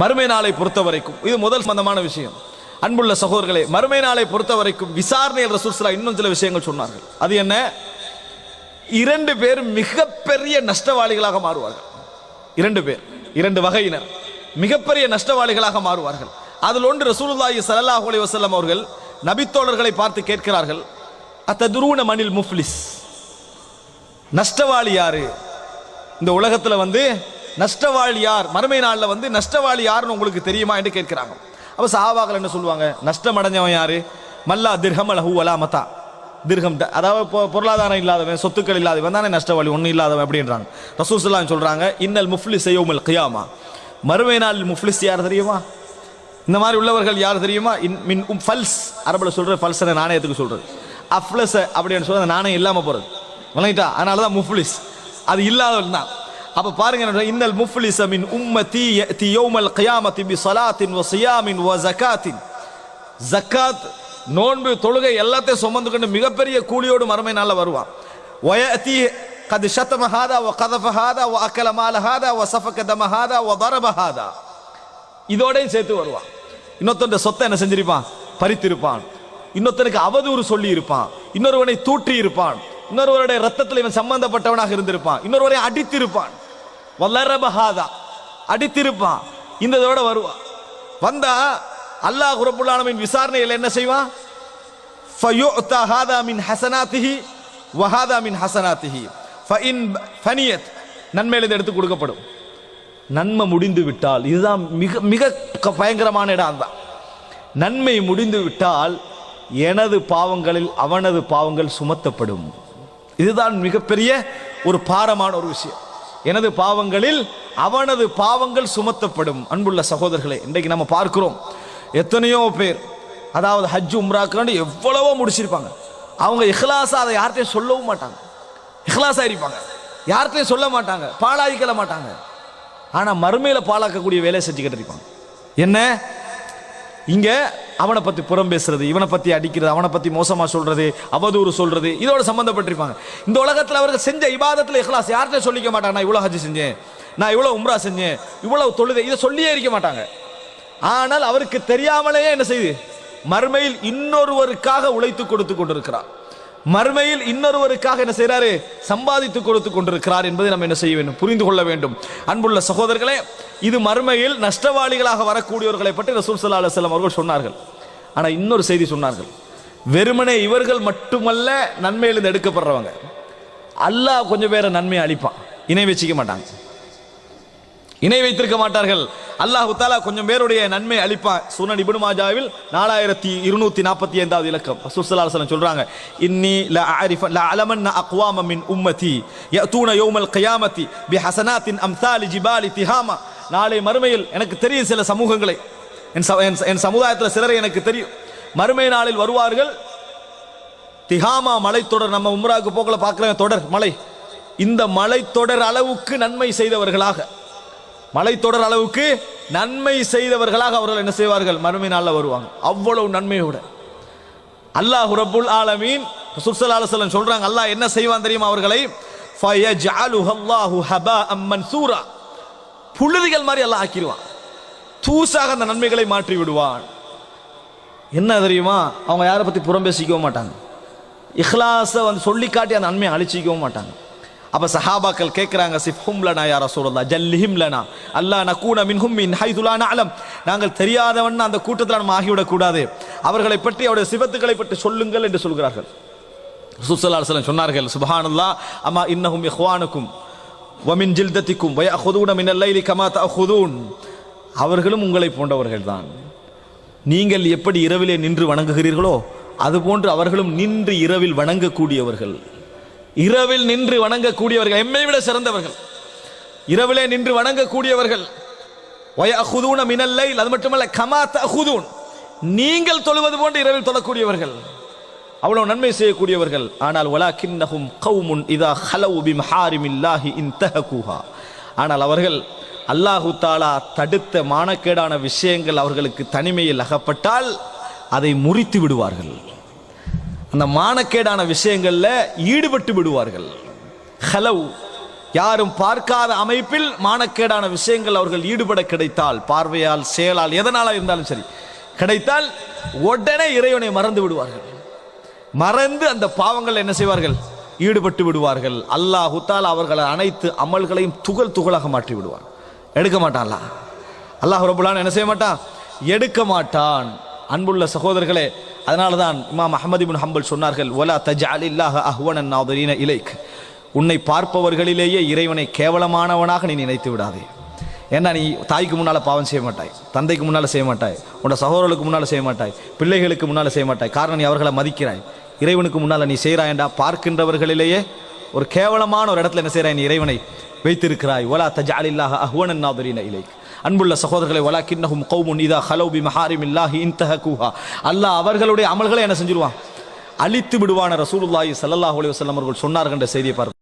மறுமை நாளை பொறுத்த வரைக்கும் இது முதல் சம்பந்தமான விஷயம். அன்புள்ள சகோதரர்களே மறுமை நாளை பொறுத்த வரைக்கும் விசாரணையில் ரசூல்ஸ்லா இன்னும் சில விஷயங்கள் சொன்னார்கள். அது என்ன? இரண்டு பேர் மிகப்பெரிய நஷ்டவாளிகளாக மாறுவார்கள். இரண்டு பேர் இரண்டு வகையினர் மிகப்பெரிய நஷ்டவாளிகளாக மாறுவார்கள். அதில் ஒன்று ரசூலுல்லாஹி சல்லாஹ் அலி வசல்லம் அவர்கள் நபித்தோழர்களை பார்த்து கேட்கிறார்கள் அத்ததுரூன மணில் முஃப்லிஸ்? நஷ்டவாளி யாரு? இந்த உலகத்தில் வந்து நஷ்டவாளி யார்? மறுமை நாளில் வந்து நஷ்டவாளி யாருன்னு உங்களுக்கு தெரியுமா என்று கேட்கிறாங்க. அப்போ சஹாபாக்கள் என்ன சொல்லுவாங்க? நஷ்டம் அடைஞ்சவன் யாரு? மல்லா திர்ஹம் லஹு வலா மத்தா. திர்ஹம் அதாவது பொருளாதாரம் இல்லாதவன் சொத்துக்கள் இல்லாதவன் தானே நஷ்டவாளி ஒன்றும் இல்லாதவன் அப்படின்றாங்க. ரசூசல்லாம் சொல்கிறாங்க இன்னல் முஃப்லிஸ் யௌமல் கியாமா. மறுமை நாள் முஃப்லிஸ் யார் தெரியுமா? இந்த மாதிரி உள்ளவர்கள் யார் தெரியுமா? இன் மின் உம் ஃபல்ஸ். அரபில் சொல்கிற ஃபல்ஸ் நாணயத்துக்கு சொல்கிறது அஃப்லஸ் அப்படின்னு சொல்றது நாணயம் இல்லாமல் போகிறது விளங்கிட்டா அதனால தான் முஃப்லிஸ். அது இல்லாதவன் தான். அப்ப பாருங்க இன்னல் முஃப்லிசமின் உம்மதி யஅதி யௌமல் கியாமத்தி பி ஸலாத்தின் வ ஸியாமின் வ ஜகாத்தின் ஜக்காத் நோன்பு தொழுகை எல்லாத்தையும் சுமந்து கொண்டு மிகப்பெரிய கூலியோடு மறுமை நாள்ல வருவான். வயஅதி கது ஷத்தம ஹாதா வ கதஃப ஹாதா வ அக்கல மால ஹாதா வ சஃபக தம ஹாதா தரப ஹாதா. இதோடையும் சேர்த்து வருவான். இன்னொருத்தன் சொத்தை என்ன செஞ்சிருப்பான்? பறித்திருப்பான். இன்னொருத்தனுக்கு அவதூறு சொல்லி இருப்பான் இன்னொருவனை தூற்றி இருப்பான் இன்னொருவருடைய ரத்தத்தில் இவன் சம்பந்தப்பட்டவனாக இருந்திருப்பான். இன்னொருவரை அடித்திருப்பான். வல்லரபஹாதா அடித்திருப்பான். இந்த இதோட வருவான் வந்தா அல்லாஹ் குரப்புல்லானவின் விசாரணையில் என்ன செய்வான் ஃபயுத்தா ஹாதா மின் ஹசனாத்திஹி வஹாதா மின் ஹசனாத்திஹி. ஃபஇன் ஃபனியத். நன்மையிலிருந்து எடுத்து கொடுக்கப்படும். நன்மை முடிந்து விட்டால் இதுதான் மிக மிக பயங்கரமான இடம் தான். நன்மை முடிந்து விட்டால் எனது பாவங்களில் அவனது பாவங்கள் சுமத்தப்படும். இதுதான் மிகப்பெரிய ஒரு பாரமான ஒரு விஷயம். எனது பாவங்களில் அவனது பாவங்கள் சுமத்தப்படும். அன்புள்ள சகோதரர்களே இன்றைக்கு நம்ம பார்க்கிறோம். எத்தனையோ பேர் அதாவது ஹஜ் உம்ராக்காண்டு எவ்வளவோ முடிச்சிருப்பாங்க. அவங்க இஹ்லாஸா அதை யார்கிட்டயும் சொல்லவும் மாட்டாங்க. இஹ்லாஸா இருப்பாங்க யார்கிட்டயும் சொல்ல மாட்டாங்க. பாழாய்க்கல மாட்டாங்க. ஆனால் மறுமையில் பாழாக்கக்கூடிய வேலையை செஞ்சுக்கிட்டு இருப்பாங்க. என்ன? இங்கே அவனை பற்றி புறம் பேசுறது இவனை பற்றி அடிக்கிறது அவனை பற்றி மோசமாக சொல்றது அவதூறு சொல்றது இதோட சம்மந்தப்பட்டிருப்பாங்க இந்த உலகத்தில் அவர்கள் செஞ்ச இபாதத்தில் இஹ்லாஸ் யார்கிட்ட சொல்லிக்க மாட்டாங்க நான் இவ்வளோ ஹஜ் செஞ்சேன் நான் இவ்வளோ உம்ரா செஞ்சேன் இவ்வளோ தொழுதை இதை சொல்லியே இருக்க மாட்டாங்க. ஆனால் அவருக்கு தெரியாமலேயே என்ன செய்யுது மறுமையில் இன்னொருவருக்காக உழைத்து கொடுத்து கொண்டிருக்கிறார். மறுமையில் இன்னொருவருக்காக என்ன செய்கிறாரு சம்பாதித்து கொடுத்து கொண்டிருக்கிறார் என்பதை நம்ம என்ன செய்ய வேண்டும்? புரிந்து கொள்ள வேண்டும். அன்புள்ள சகோதரர்களே இது மறுமையில் நஷ்டவாளிகளாக வரக்கூடியவர்களை பற்றி ரசூல் சல்லா அலுவலம் அவர்கள் சொன்னார்கள். ஆனால் இன்னொரு செய்தி சொன்னார்கள். வெறுமனே இவர்கள் மட்டுமல்ல நன்மையிலிருந்து எடுக்கப்படுறவங்க. அல்லாஹ் கொஞ்சம் பேரை நன்மையை அளிப்பான் இணை வச்சுக்க மாட்டாங்க. இணை வைத்திருக்க மாட்டார்கள். அல்லாஹு தாலா கொஞ்சம் பேருடைய நன்மை அளிப்பான். சுனன் இபுனு மாஜாவில் நாலாயிரத்தி இருநூத்தி நாற்பத்தி ஐந்தாவது இலக்கம். ரசூலுல்லாஹி சொல்றாங்க இன்னி ல அரிஃப ல அலமன் அக்வாம மின் உம்மதி தூண யௌமல் கயாமத்தி பி ஹசனாத்தின் அம்சாலி ஜிபாலி திஹாமா. நாளை மறுமையில் எனக்கு தெரியும் சில சமூகங்களை. என் ச- என் என் சமுதாயத்தில் சிலரை எனக்கு தெரியும். மறுமை நாளில் வருவார்கள் திஹாமா மலைத்தொடர் நம்ம உம்ராவுக்கு போக்கல பார்க்குறேன் தொடர் மலை. இந்த மலைத்தொடர் அளவுக்கு நன்மை செய்தவர்களாக. மலைத்தொடர் அளவுக்கு நன்மை செய்தவர்களாக அவர்கள் என்ன செய்வார்கள்? மறுமை நாளில் வருவாங்க. அவ்வளவு நன்மையோட. அல்லாஹ் ரபுல் ஆலமீன் சுர்சல் ஆலசலன் சொல்றாங்க அல்லாஹ் என்ன செய்வான் தெரியுமா அவர்களை? புழுதிகள் மாதிரி எல்லாம் ஆக்கிடுவான் தூசாக அந்த நன்மைகளை மாற்றி விடுவான். என்ன தெரியுமா? அவங்க யாரை பற்றி புறம் பேசிக்கவும் மாட்டாங்க. இஹ்லாஸை வந்து சொல்லி காட்டி அந்த நன்மையை அழிச்சிக்கவும் மாட்டாங்க. அப்போ சஹாபாக்கள் கேட்குறாங்க சிஃப்ஹும் லனா யா ரசூலுல்லாஹ் ஜல்லிஹிம் லனா அல்லா நக்கூன மின்ஹும் மின் ஹைதுலான அலம் நாங்கள் தெரியாதவன் அந்த கூட்டத்தில் நம்ம ஆகிவிடக்கூடாது அவர்களை பற்றி அவருடைய சிவத்துக்களை பற்றி சொல்லுங்கள் என்று சொல்கிறார்கள். ரசூல் ஸல்லல்லாஹு சொன்னார்கள் சுபஹானல்லா அம்மா இன்னஹும் இஹ்வானுக்கும் வமின் ஜில்தத்திக்கும் வயஅஹுதூன மின் அல்லைலி கமா தஅஹுதூன் அவர்களும் உங்களை போன்றவர்கள் தான். நீங்கள் எப்படி இரவிலே நின்று வணங்குகிறீர்களோ அதுபோன்று அவர்களும் நின்று இரவில் வணங்கக்கூடியவர்கள். இரவில் நின்று வணங்கக்கூடியவர்கள் எம்மை விட சிறந்தவர்கள். இரவிலே நின்று வணங்கக்கூடியவர்கள் வயஅஹுதூன அஹுதூன லைல் அது மட்டுமல்ல கமா தஹுதூன் நீங்கள் தொழுவது போன்று இரவில் தொழக்கூடியவர்கள். அவ்வளவு நன்மை செய்யக்கூடியவர்கள். ஆனால் வலாக்கின்னஹும் கவுமுன் இதா ஹலவு இல்லாஹி இன் இன்தஹகுஹா. ஆனால் அவர்கள் அல்லாஹு தாலா தடுத்த மானக்கேடான விஷயங்கள் அவர்களுக்கு தனிமையில் அகப்பட்டால் அதை முறித்து விடுவார்கள். அந்த மானக்கேடான விஷயங்களில் ஈடுபட்டு விடுவார்கள். ஹலவ் யாரும் பார்க்காத அமைப்பில் மானக்கேடான விஷயங்கள் அவர்கள் ஈடுபட கிடைத்தால் பார்வையால் செயலால் எதனால இருந்தாலும் சரி கிடைத்தால் உடனே இறைவனை மறந்து விடுவார்கள். மறந்து அந்த பாவங்கள் என்ன செய்வார்கள்? ஈடுபட்டு விடுவார்கள். அல்லாஹுத்தால் அவர்கள் அனைத்து அமல்களையும் துகள் துகளாக மாற்றி விடுவார் எடுக்க மாட்டான்ல? அல்லாஹ் ரபுல்லான் என்ன செய்ய மாட்டான்? எடுக்க மாட்டான். அன்புள்ள சகோதரர்களே அதனால தான் இமாம் அஹமது இப்னு ஹம்பல் சொன்னார்கள் ஒலா தஜ்அலில்லாஹ அஹ்வனன் நாதரீன இலைக். உன்னை பார்ப்பவர்களிலேயே இறைவனை கேவலமானவனாக நீ நினைத்து விடாதே. ஏன்னா நீ தாய்க்கு முன்னால் பாவம் செய்ய மாட்டாய் தந்தைக்கு முன்னால் செய்ய மாட்டாய் உன்னோட சகோதரர்களுக்கு முன்னால் செய்ய மாட்டாய் பிள்ளைகளுக்கு முன்னால் செய்ய மாட்டாய். காரணம் நீ அவர்களை மதிக்கிறாய். இறைவனுக்கு முன்னால் நீ செய்கிறாயண்டா பார்க்கின்றவர்களிலேயே ஒரு கேவலமான ஒரு இடத்துல என்ன செய்கிறாய்? நீ இறைவனை வைத்திருக்கிறாய். ஒலா தஜ்அலில்லாஹ அஹ்வனன் நாதரீன இலைக். அன்புள்ள சகோதரர்களை வலாக்கின்னஹும் கௌமுன் இதா ஹலௌ இன் தஹ இன்தஹகுஹா. அல்லாஹ் அவர்களுடைய அமல்களை என்ன செஞ்சிருவான்? அழித்து விடுவான ரசூலுல்லாஹி சல்லாஹ் அலி வசல்லம் அவர்கள் சொன்னார்கள் என்ற செய்தியை பார்க்க